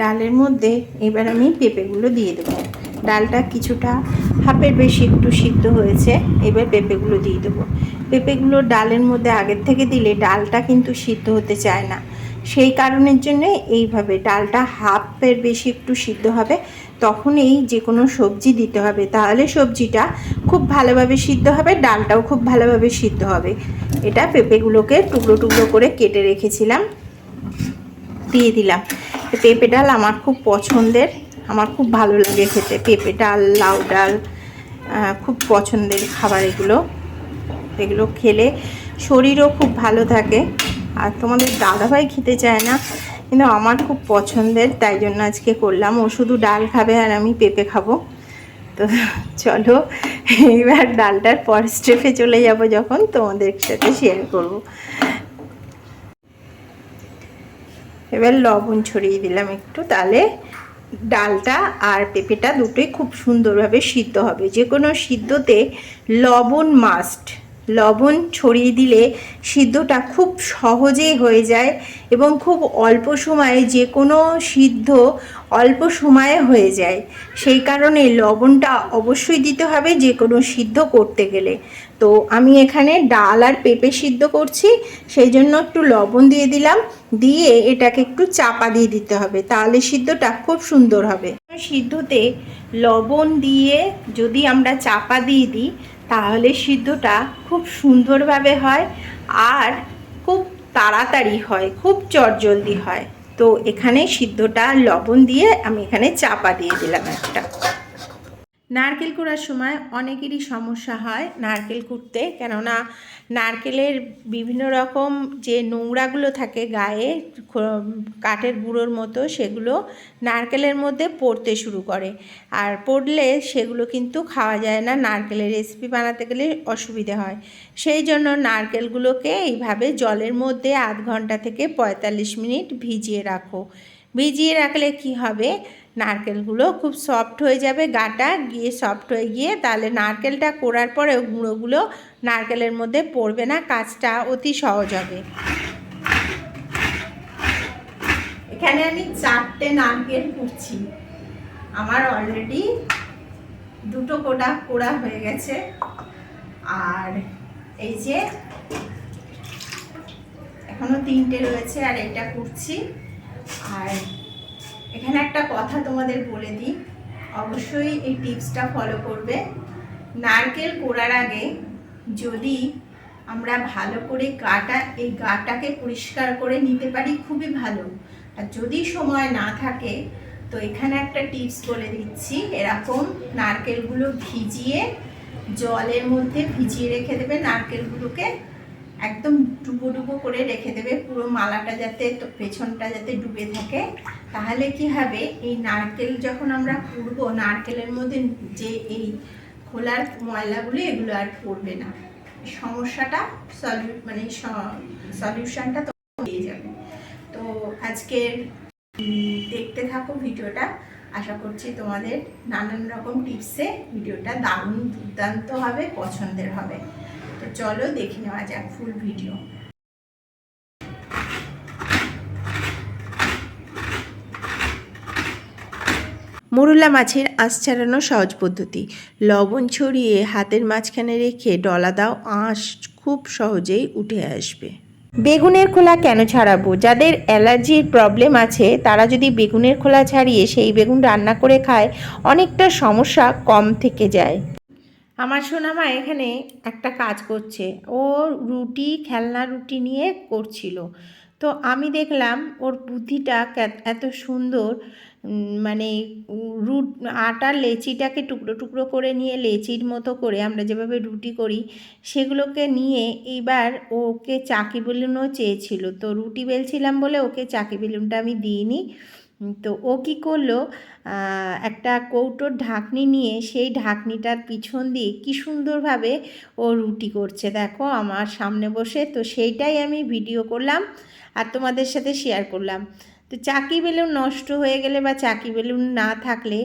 ডালের মধ্যে এবার আমি পেঁপেগুলো দিয়ে দেবো। ডালটা কিছুটা হাফের বেশি একটু সিদ্ধ হয়েছে, এবার পেঁপেগুলো দিয়ে দেবো। পেঁপেগুলো ডালের মধ্যে আগের থেকে দিলে ডালটা কিন্তু সিদ্ধ হতে চায় না। সেই কারণের জন্য এইভাবে ডালটা হাফের বেশি একটু সিদ্ধ হবে তখন এই যে কোনো সবজি দিতে হবে। তাহলে সবজিটা খুব ভালোভাবে সিদ্ধ হবে, ডালটাও খুব ভালোভাবে সিদ্ধ হবে। এটা পেঁপেগুলোকে টুকরো টুকরো করে কেটে রেখেছিলাম, দিয়ে দিলাম। পেঁপে ডাল আমার খুব পছন্দের। আমার খুব ভালো লাগে খেতে। পেঁপে ডাল, লাউ ডাল খুব পছন্দের খাবার এগুলো। এগুলো খেলে শরীরও খুব ভালো থাকে। আর তোমাদের দাদাভাই খেতে চায় না, কিন্তু আমার খুব পছন্দের, তাই জন্য আজকে করলাম। ও শুধু ডাল খাবে আর আমি পেঁপে খাব। তো চলো এবার ডালটার পর স্টেপে চলে যাব যখন তোমাদের সাথে শেয়ার করব। এবার লবণ ছড়িয়ে দিলাম একটু, তাহলে ডালটা আর পেঁপেটা দুটোই খুব সুন্দরভাবে সিদ্ধ হবে। যে কোনো সিদ্ধতে লবণ মাস্ট লবণ ছড়িয়ে দিলে সিদ্ধটা খুব সহজেই হয়ে যায় এবং খুব অল্প সময়ে যে কোনো সিদ্ধ অল্প সময়ে হয়ে যায়। সেই কারণে লবণটা অবশ্যই দিতে হবে যে কোনো সিদ্ধ করতে গেলে। তো আমি এখানে ডাল আর পেঁপে সিদ্ধ করছি, সেই জন্য একটু লবণ দিয়ে দিলাম, দিয়ে এটাকে একটু চাপা দিয়ে দিতে হবে, তাহলে সিদ্ধটা খুব সুন্দর হবে। সিদ্ধতে লবণ দিয়ে যদি আমরা চাপা দিয়ে দিই তাহলে সিদ্ধটা খুব সুন্দরভাবে হয় আর খুব তাড়াতাড়ি হয়, খুব চটজলদি হয়। তো এখানে সিদ্ধটা লবণ দিয়ে আমি এখানে চাপা দিয়ে দিলাম একটা। নারকেল কুড়ার সময় অনেকেরই সমস্যা হয় নারকেল কুড়তে। কেননা নারকেলের বিভিন্ন রকম যে নোংরাগুলো থাকে গায়ে কাঠের গুঁড়োর মতো, সেগুলো নারকেলের মধ্যে পড়তে শুরু করে। আর পড়লে সেগুলো কিন্তু খাওয়া যায় না। নারকেলের রেসিপি বানাতে গেলে অসুবিধে হয়। সেই জন্য নারকেলগুলোকে এইভাবে জলের মধ্যে আধ ঘণ্টা থেকে পঁয়তাল্লিশ মিনিট ভিজিয়ে রাখো। ভিজিয়ে রাখলে কি হবে? নারকেলগুলো খুব সফট হয়ে যাবে গাটা, গিয়ে সফট হয়ে গিয়ে তাহলে নারকেলটা কোড়ার পরেও গুঁড়োগুলো নারকেলের মধ্যে পড়বে না, কাজটা অতি সহজ হবে। এখানে আমি চারটে নারকেল কুড়ছি আমার অলরেডি দুটো কোটা কোড়া হয়ে গেছে। আর এই যে এখনও তিনটে রয়েছে আর এটা কুড়ছি আর এখানে একটা কথা তোমাদের বলে দিই। অবশ্যই এই টিপসটা ফলো করবে। নারকেল কোড়ার আগে যদি আমরা ভালো করে গাটা, এই গাটাকে পরিষ্কার করে নিতে পারি, খুবই ভালো। আর যদি সময় না থাকে, তো এখানে একটা টিপস বলে দিচ্ছি। এরকম নারকেলগুলো ভিজিয়ে জলের মধ্যে ভিজিয়ে রেখে দেবে। নারকেলগুলোকে একদম ডুবো ডুবো করে রেখে দেবে। পুরো মালাটা যাতে পেছনটা যাতে ডুবে থাকে। তাহলে কি হবে? এই নারকেল যখন আমরা পুড়বো, নারকেলের মধ্যে যে এই খোলার ময়লাগুলো, এগুলো আর পড়বে না। সমস্যাটা সলিউ মানে সলিউশনটা তো পেয়ে যাবে। তো আজকের দেখতে থাকো ভিডিওটা। আশা করছি তোমাদের নানান রকম টিপসে ভিডিওটা দারুণ দুর্দান্ত হবে, পছন্দের হবে। তো চলো দেখে নেওয়া যাক ফুল ভিডিও মোরলা মাছের আঁশ ছাড়ানো সহজ পদ্ধতি। লবণ ছড়িয়ে হাতের মাঝখানে রেখে ডলা দাও আঁশ খুব সহজেই উঠে আসবে। বেগুনের খোলা কেন ছাড়াবো? যাদের অ্যালার্জির প্রবলেম আছে তারা যদি বেগুনের খোলা ছাড়িয়ে সেই বেগুন রান্না করে খায় অনেকটা সমস্যা কম থেকে যায়। আমার সোনামা এখানে একটা কাজ করছে। ও রুটি খেলনা রুটি নিয়ে করছিল। তো আমি দেখলাম ওর বুদ্ধিটা এত সুন্দর। মানে রুট, আটার লেচিটাকে টুকরো টুকরো করে নিয়ে লেচির মতো করে আমরা যেভাবে রুটি করি, সেগুলোকে নিয়ে এবার ওকে চাকি বেলুনও চেয়েছিল। তো রুটি বেলছিলাম বলে ওকে চাকি বেলুনটা আমি দিইনি। তো ও কী করল একটা কৌটোর ঢাকনি নিয়ে সেই ঢাকনিটার পিছন দিয়ে কি সুন্দরভাবে ও রুটি করছে দেখো আমার সামনে বসে। তো সেইটাই আমি ভিডিও করলাম আর তোমাদের সাথে শেয়ার করলাম। তো চাকি বেলুন নষ্ট হয়ে গেলে বা চাকি বেলুন না থাকলে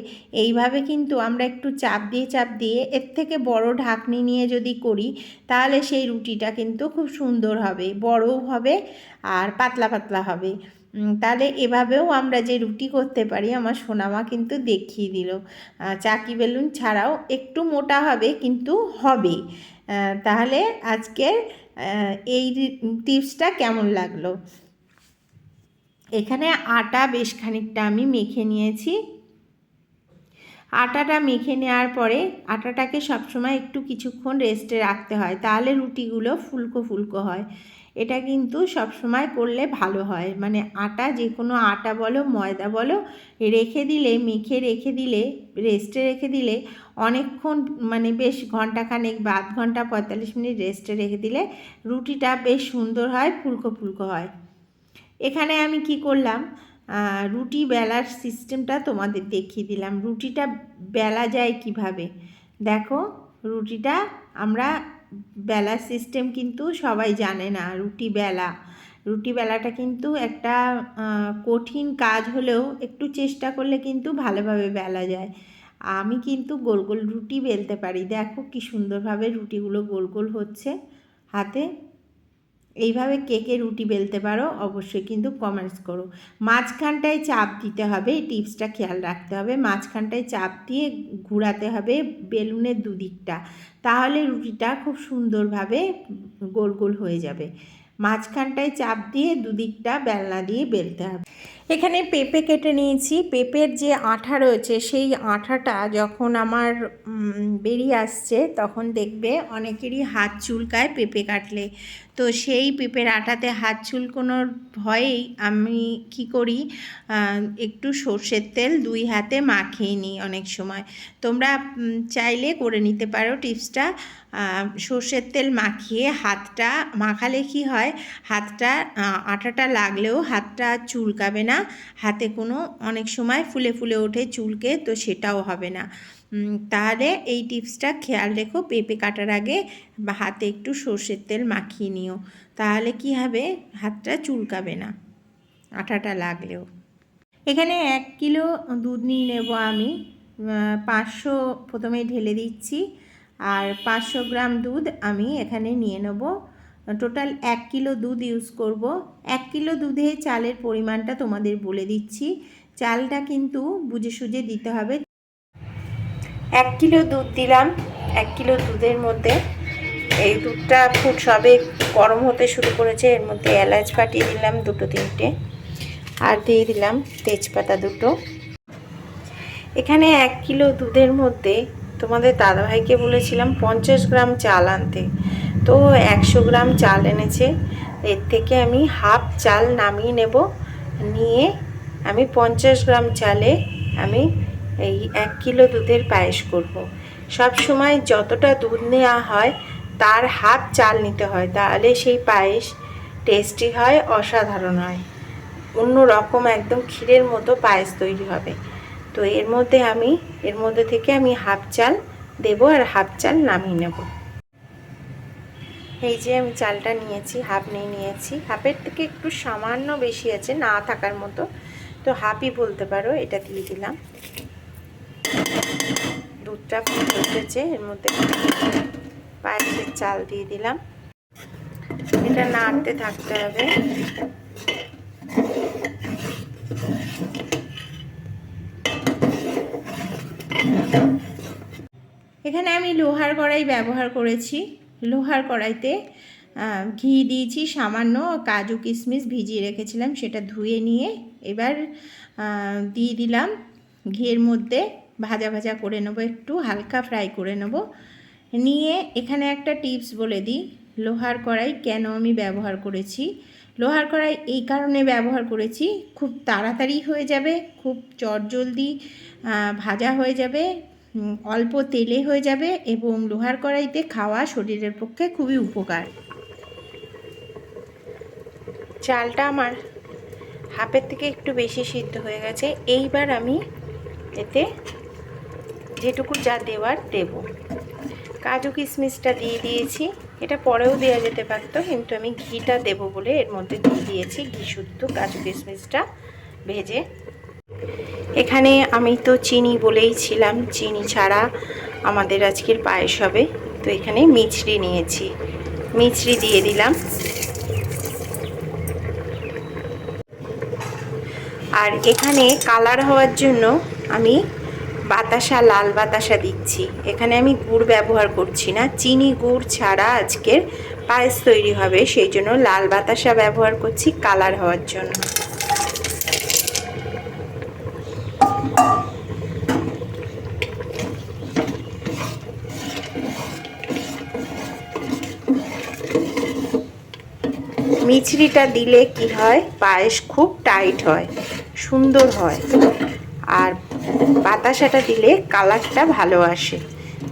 এইভাবে কিন্তু আমরা একটু চাপ দিয়ে চাপ দিয়ে এর থেকে বড় ঢাকনি নিয়ে যদি করি, তাহলে সেই রুটিটা কিন্তু খুব সুন্দর হবে, বড়ও হবে আর পাতলা পাতলা হবে। তাহলে এভাবেও আমরা যে রুটি করতে পারি, আমার সোনামা কিন্তু দেখিয়ে দিল। চাকি বেলুন ছাড়াও একটু মোটা হবে কিন্তু হবে। তাহলে আজকের এই টিপসটা কেমন লাগল? এখানে আটা বেশ খানিকটা আমি মেখে নিয়েছি। আটাটা মেখে নেওয়ার পরে আটাটাকে সবসময় একটু কিছুক্ষণ রেস্টে রাখতে হয়, তাহলে রুটিগুলো ফুলকো ফুলকো হয়। এটা কিন্তু সবসময় করলে ভালো হয়। মানে আটা যে কোনো আটা বলো, ময়দা বলো, রেখে দিলে, মেখে রেখে দিলে, রেস্টে রেখে দিলে অনেকক্ষণ মানে বেশ ঘন্টাখানেক বা আধ ঘণ্টা পঁয়তাল্লিশ মিনিট রেস্টে রেখে দিলে রুটিটা বেশ সুন্দর হয়, ফুলকো ফুলকো হয়। এখানে আমি কি করলাম? রুটি বেলার সিস্টেমটা তোমাদের দেখিয়ে দিলাম। রুটিটা বেলা যায় কীভাবে? দেখো, রুটিটা আমরা বেলার সিস্টেম কিন্তু সবাই জানে না, রুটি বেলা। রুটি বেলাটা কিন্তু একটা কঠিন কাজ হলেও একটু চেষ্টা করলে কিন্তু ভালোভাবে বেলা যায়। আমি কিন্তু গোল গোল রুটি বেলতে পারি। দেখো কি সুন্দরভাবে রুটিগুলো গোল গোল হচ্ছে হাতে। এইভাবে কে কে রুটি বেলতে পারো অবশ্যই কিন্তু কমেন্টস করো। মাঝখানটায় চাপ দিতে হবে টিপসটা খেয়াল রাখতে হবে। মাঝখানটায় চাপ দিয়ে ঘুরাতে হবে বেলুনের দুদিকটা, তাহলে রুটিটা খুব সুন্দরভাবে গোল গোল হয়ে যাবে। মাঝখানটায় চাপ দিয়ে দুদিকটা বেলনা দিয়ে বেলতে হবে। এখানে পেঁপে কেটে নিয়েছি। পেঁপের যে আঠা রয়েছে, সেই আঠাটা যখন আমার বেরিয়ে আসছে, তখন দেখবে অনেকেরই হাত চুলকায় পেঁপে কাটলে। তো সেই পেঁপের আটাতে হাত চুলকোনোর ভয়েই আমি কি করি একটু সর্ষের তেল দুই হাতে মাখিয়ে নিই অনেক সময়। তোমরা চাইলে করে নিতে পারো টিপসটা। সর্ষের তেল মাখিয়ে হাতটা, মাখালে কি হয়, হাতটা আটাটা লাগলেও হাতটা চুলকাবে না। হাতে কোনো অনেক সময় ফুলে ফুলে ওঠে চুলকে, তো সেটাও হবে না। তাহলে এই টিপসটা খেয়াল রেখো, পেঁপে কাটার আগে বা হাতে একটু সর্ষের তেল মাখিয়ে নিও। তাহলে কি হবে? হাতটা চুলকাবে না আটাটা লাগলেও। এখানে এক কিলো দুধ নিয়ে নেব আমি। পাঁচশো প্রথমে ঢেলে দিচ্ছি। আর পাঁচশো গ্রাম দুধ আমি এখানে নিয়ে নেব। টোটাল এক কিলো দুধ ইউজ করব। এক কিলো দুধে চালের পরিমাণটা তোমাদের বলে দিচ্ছি। চালটা কিন্তু বুঝে সুঝে দিতে হবে। এক কিলো দুধ দিলাম। এক কিলো দুধের মধ্যে এই দুধটা খুব সবে গরম হতে শুরু করেছে। এর মধ্যে এলাচ ফাটিয়ে দিলাম দুটো তিনটে। আর দিয়ে দিলাম তেজপাতা দুটো। এখানে এক কিলো দুধের মধ্যে তোমাদের দাদাভাইকে বলেছিলাম পঞ্চাশ গ্রাম চাল আনতে। তো একশো গ্রাম চাল এনেছে। এর থেকে আমি হাফ চাল নামিয়ে নেব। নিয়ে আমি পঞ্চাশ গ্রাম চালে আমি এই এক কিলো দুধের পায়েস করব। সব সময় যতটা দুধ নেওয়া হয়, তার হাফ চাল নিতে হয়। তাহলে সেই পায়েস টেস্টি হয়, অসাধারণ হয়। অন্য রকম একদম ক্ষীরের মতো পায়েস তৈরি হবে। তো এর মধ্যে আমি, এর মধ্যে থেকে আমি হাফ চাল দেব আর হাফ চাল নামিয়ে নেব। এই যে আমি চালটা নিয়েছি হাফ নিয়ে নিয়েছি। হাফের থেকে একটু সামান্য বেশি আছে, না থাকার মতো। তো হাফই বলতে পারো, এটা দিয়ে দিলাম। দুধটা ফুটে উঠেছে, এর মধ্যে পায়েসের চাল দিয়ে দিলাম। এটা নাড়তে থাকতে হবে। এখানে আমি লোহার কড়াই ব্যবহার করেছি। লোহার কড়াইতে ঘি দিয়েছি, সামান্য কাজু কিশমিশ ভিজিয়ে রেখেছিলাম, সেটা ধুয়ে নিয়ে এবার দিয়ে দিলাম। ঘিয়ের মধ্যে ভাজা ভাজা করে নেব, একটু হালকা ফ্রাই করে নেব। নিয়ে এখানে একটা টিপস বলে দিই, লোহার কড়াই কেন আমি ব্যবহার করেছি? লোহার কড়াই এই কারণে ব্যবহার করেছি, খুব তাড়াতাড়ি হয়ে যাবে, খুব চটজলদি ভাজা হয়ে যাবে অল্প তেলে হয়ে যাবে এবং লোহার কড়াইতে খাওয়া শরীরের পক্ষে খুবই উপকার। চালটা আমার হাফের থেকে একটু বেশি সিদ্ধ হয়ে গেছে। এইবার আমি এতে যেটুকু যা দেওয়ার দেব। কাজু কিশমিশটা দিয়ে দিয়েছি। এটা পরেও দেওয়া যেতে পারতো, কিন্তু আমি ঘিটা দেব বলে এর মধ্যে দিয়ে দিয়েছি। ঘি শুদ্ধ কাজু কিশমিশটা ভেজে এখানে আমি তো চিনি বলেই ছিলাম, চিনি ছাড়া আমাদের আজকের পায়েস হবে। তো এখানে মিছরি নিয়েছি। মিছরি দিয়ে দিলাম। আর এখানে কালার হওয়ার জন্য আমি বাতাসা, লাল বাতাসা দিচ্ছি। এখানে আমি গুড় ব্যবহার করছি না। চিনি গুড় ছাড়া আজকের পায়েস তৈরি হবে, সেই জন্য লাল বাতাসা ব্যবহার করছি কালার হওয়ার জন্য। মিছরিটা দিলে কি হয়? পায়েস খুব টাইট হয়, সুন্দর হয়। আর বাতাসাটা দিলে কালারটা ভালো আসে।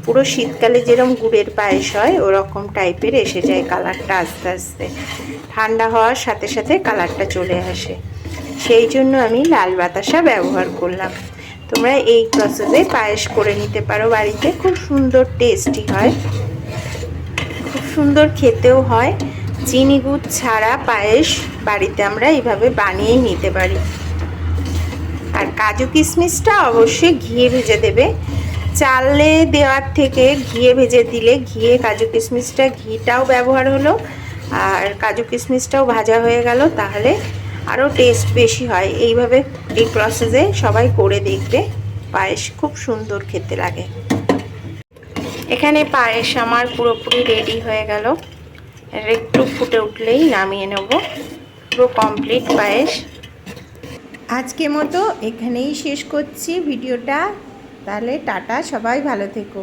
পুরো শীতকালে যেরকম গুড়ের পায়েস হয়, ওরকম টাইপের এসে যায় কালারটা আস্তে আস্তে। ঠান্ডা হওয়ার সাথে সাথে কালারটা চলে আসে। সেই জন্য আমি লাল বাতাসা ব্যবহার করলাম। তোমরা এই প্রসেসে পায়েস করে নিতে পারো বাড়িতে। খুব সুন্দর টেস্টি হয়। খুব সুন্দর খেতেও হয়। চিনি গুড় ছাড়া পায়েস বাড়িতে আমরা এইভাবে বানিয়ে নিতে পারি। আর কাজু কিশমিশটা অবশ্যই ঘিয়ে ভেজে দেবে। চালে দেওয়ার থেকে ঘিয়ে ভেজে দিলে ঘিয়ে কাজু কিশমিশটা ঘিটাও ব্যবহার হলো। আর কাজু কিশমিশটাও ভাজা হয়ে গেল, তাহলে আরও টেস্ট বেশি হয়। এইভাবে এই প্রসেসে সবাই করে দেখবে, পায়েস খুব সুন্দর খেতে লাগে। এখানে পায়েস আমার পুরোপুরি রেডি হয়ে গেল। একটু ফুটে উঠলেই নামিয়ে নেব। পুরো কমপ্লিট পায়েস। আজকে মতো এখানেই শেষ করছি ভিডিওটা। তাহলে টাটা, সবাই ভালো থেকো।